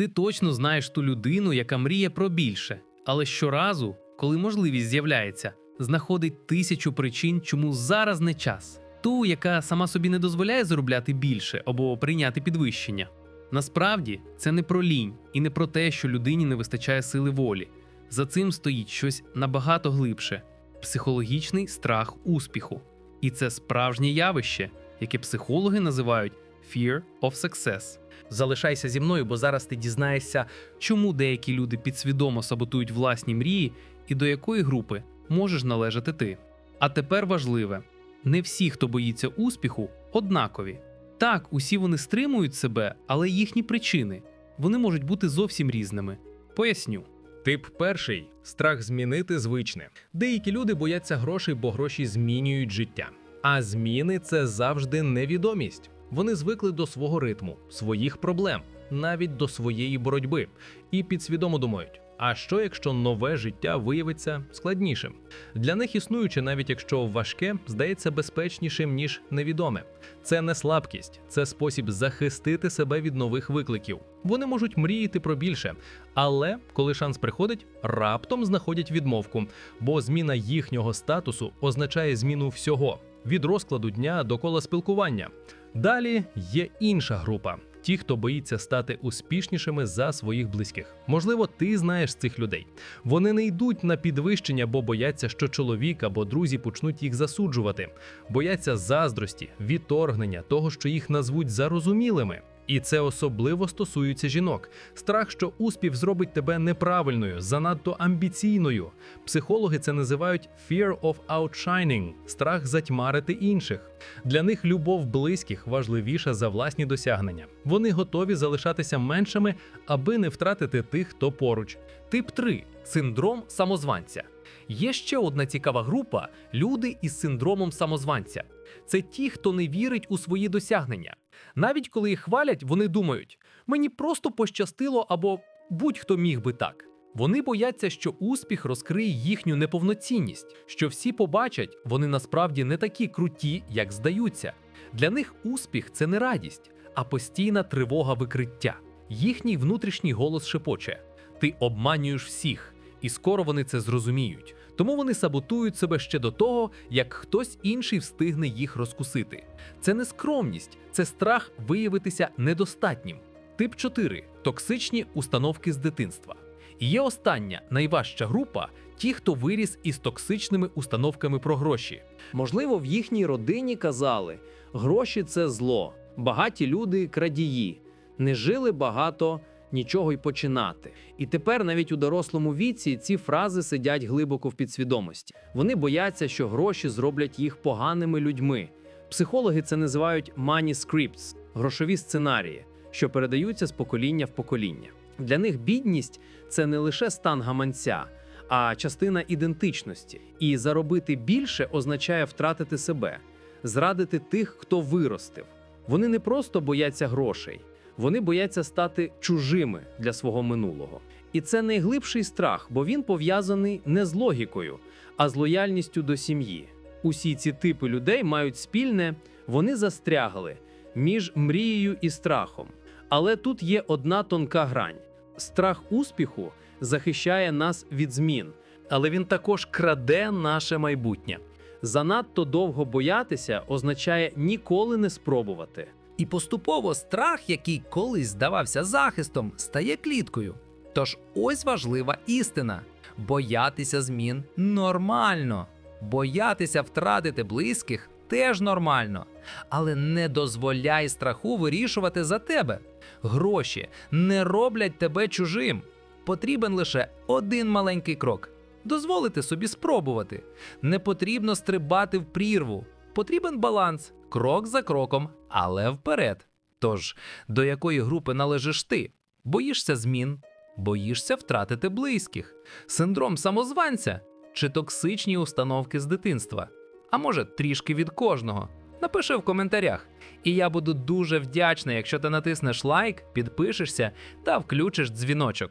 Ти точно знаєш ту людину, яка мріє про більше, але щоразу, коли можливість з'являється, знаходить тисячу причин, чому зараз не час. Ту, яка сама собі не дозволяє заробляти більше або прийняти підвищення. Насправді це не про лінь і не про те, що людині не вистачає сили волі. За цим стоїть щось набагато глибше психологічний страх успіху. І це справжнє явище, яке психологи називають fear of success. Залишайся зі мною, бо зараз ти дізнаєшся, чому деякі люди підсвідомо саботують власні мрії і до якої групи можеш належати ти. А тепер важливе: не всі, хто боїться успіху, однакові. Так, усі вони стримують себе, але їхні причини вони можуть бути зовсім різними. Поясню. Тип перший страх змінити звичне. Деякі люди бояться грошей, бо гроші змінюють життя. А зміни це завжди невідомість. Вони звикли до свого ритму, своїх проблем, навіть до своєї боротьби, і підсвідомо думають: а що якщо нове життя виявиться складнішим? Для них існуюче, навіть якщо важке, здається безпечнішим ніж невідоме. Це не слабкість, це спосіб захистити себе від нових викликів. Вони можуть мріяти про більше, але коли шанс приходить, раптом знаходять відмовку, бо зміна їхнього статусу означає зміну всього від розкладу дня до кола спілкування. Далі є інша група. Ті, хто боїться стати успішнішими за своїх близьких. Можливо, ти знаєш цих людей. Вони не йдуть на підвищення, бо бояться, що чоловік або друзі почнуть їх засуджувати, бояться заздрості, відторгнення, того, що їх назвуть зарозумілими. І це особливо стосується жінок. Страх, що успіх зробить тебе неправильною, занадто амбіційною. Психологи це називають fear of outshining – страх затьмарити інших. Для них любов близьких важливіша за власні досягнення. Вони готові залишатися меншими, аби не втратити тих, хто поруч. Тип 3 синдром самозванця. Є ще одна цікава група люди із синдромом самозванця. Це ті, хто не вірить у свої досягнення. Навіть коли їх хвалять, вони думають: мені просто пощастило або будь-хто міг би так. Вони бояться, що успіх розкриє їхню неповноцінність, що всі побачать, вони насправді не такі круті, як здаються. Для них успіх це не радість, а постійна тривога викриття. Їхній внутрішній голос шепоче: ти обманюєш всіх, і скоро вони це зрозуміють. Тому вони саботують себе ще до того, як хтось інший встигне їх розкусити. Це не скромність, це страх виявитися недостатнім. Тип 4 токсичні установки з дитинства. І є остання найважча група ті, хто виріс із токсичними установками про гроші. Можливо, в їхній родині казали: гроші це зло, багаті люди крадії, не жили багато нічого й починати. І тепер навіть у дорослому віці ці фрази сидять глибоко в підсвідомості. Вони бояться, що гроші зроблять їх поганими людьми. Психологи це називають money scripts – грошові сценарії, що передаються з покоління в покоління. Для них бідність це не лише стан гаманця, а частина ідентичності. І заробити більше означає втратити себе, зрадити тих, хто виростив. Вони не просто бояться грошей, вони бояться стати чужими для свого минулого. І це найглибший страх, бо він пов'язаний не з логікою, а з лояльністю до сім'ї. Усі ці типи людей мають спільне, вони застрягли між мрією і страхом. Але тут є одна тонка грань: страх успіху захищає нас від змін, але він також краде наше майбутнє. Занадто довго боятися означає ніколи не спробувати. І поступово страх, який колись здавався захистом, стає кліткою. Тож ось важлива істина: боятися змін нормально, боятися втратити близьких теж нормально. Але не дозволяй страху вирішувати за тебе. Гроші не роблять тебе чужим. Потрібен лише один маленький крок. Дозволити собі спробувати. Не потрібно стрибати в прірву. Потрібен баланс, крок за кроком, але вперед. Тож, до якої групи належиш ти? Боїшся змін? Боїшся втратити близьких? Синдром самозванця чи токсичні установки з дитинства? А може, трішки від кожного? Напиши в коментарях. І я буду дуже вдячний, якщо ти натиснеш лайк, підпишешся та включиш дзвіночок.